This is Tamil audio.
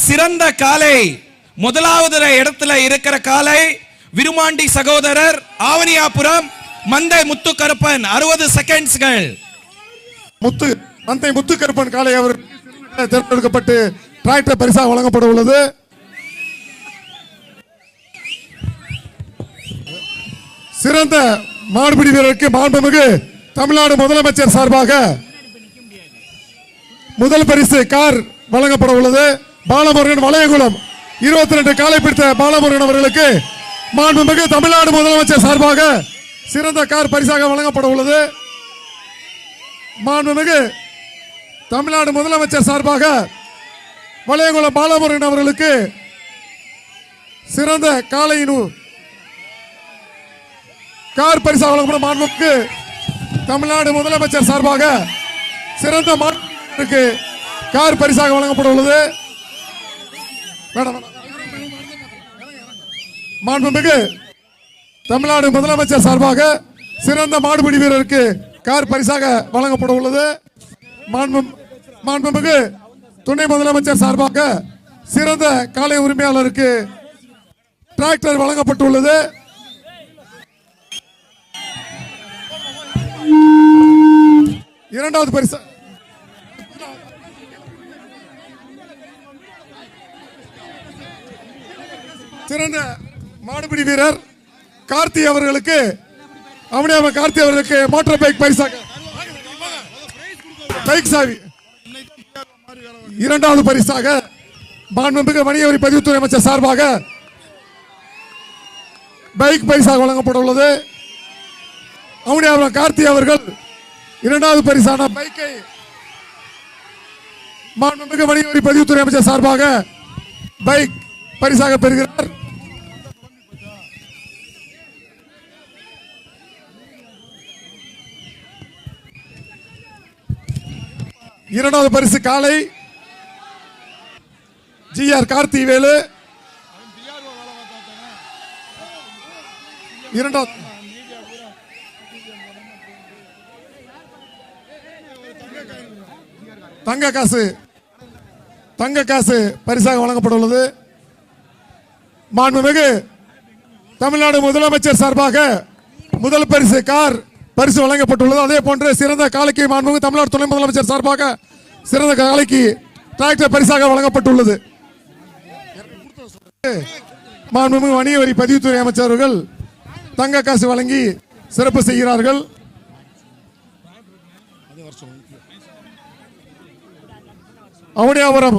சிறந்த காலை முதலாவது இடத்துல இருக்கிற காலை விருமாண்டி சகோதரர் ஆவணியாபுரம் மந்தை முத்து கருப்பன் அறுபது செகண்ட்ஸ்கள். முத்து மந்தை முத்து கருப்பன் காளை அவர் தேர்ந்தெடுக்கப்பட்டு டிராக்டர் பரிசாக வழங்கப்பட உள்ளது. சிறந்த மாடுபிடி வீரருக்கு மாண்புமிகு தமிழ்நாடு முதலமைச்சர் சார்பாக முதல் பரிசு கார் வழங்கப்பட உள்ளது. பாலமுருகன் வளையகுளம் இருபத்தி ரெண்டு காலை பிடித்த பாலமுருகன் அவர்களுக்கு மாண்புமிகு தமிழ்நாடு முதலமைச்சர் சார்பாக சிறந்த கார் பரிசாக வழங்கப்பட உள்ளது. மாண்புமிகு தமிழ்நாடு முதலமைச்சர் சார்பாக வளையகுளம் பாலமுருகன் அவர்களுக்கு சிறந்த காலையின் கார் பரிசாக வழங்கப்படும் மாண்புக்கு தமிழ்நாடு முதலமைச்சர் சார்பாக சிறந்த மாற்றுக்கு கார் பரிசாக வழங்கப்பட உள்ளது. வேண்டாம், மாண்புமிகு தமிழ்நாடு முதலமைச்சர் சார்பாக சிறந்த மாடுபிடி வீரருக்கு கார் பரிசாக வழங்கப்பட உள்ளது. மாண்புமிகு துணை முதலமைச்சர் சார்பாக சிறந்த காலை உரிமையாளருக்கு டிராக்டர் வழங்கப்பட்டுள்ளது. இரண்டாவது பரிசு. சிறந்த மாடுபிடி வீரர் கார்த்தி அவர்களுக்கு அவனியாம கார்த்தி அவர்களுக்கு மோட்டார் பைக் பரிசாக. பைக் சாவி. இரண்டாவது பரிசாக மாண்புமிகு வணிகவரி பதிவுத்துறை அமைச்சர் சார்பாக பைக் பரிசாக வழங்கப்பட உள்ளது அவனியாம கார்த்தி அவர்கள் இரண்டாவது பரிசான பைக்கை மாண்புமிகு வணிகவரி பதிவுத்துறை அமைச்சர் சார்பாக பைக் பரிசாக பெறுகிறார். இரண்டாவது பரிசு காலை ஜி ஆர் கார்த்தி வேலு இரண்டாவது தங்க காசு. தங்க காசு பரிசாக வழங்கப்பட்டுள்ளது மாண்புமிகு தமிழ்நாடு முதலமைச்சர் சார்பாக முதல் பரிசு கார் பரிசு வழங்கப்பட்டுள்ளது. அதே போன்று சிறந்த காலைக்கு மாண்புமிகு தமிழ்நாடு துணை முதலமைச்சர் சார்பாக சிறந்த காலைக்கு டிராக்டர் பரிசாக வழங்கப்பட்டுள்ளது. மாண்புமிகு வணிக வரி பதிவுத்துறை அமைச்சர்கள் தங்க காசு வழங்கி சிறப்பு செய்கிறார்கள். அவனியாபுரம்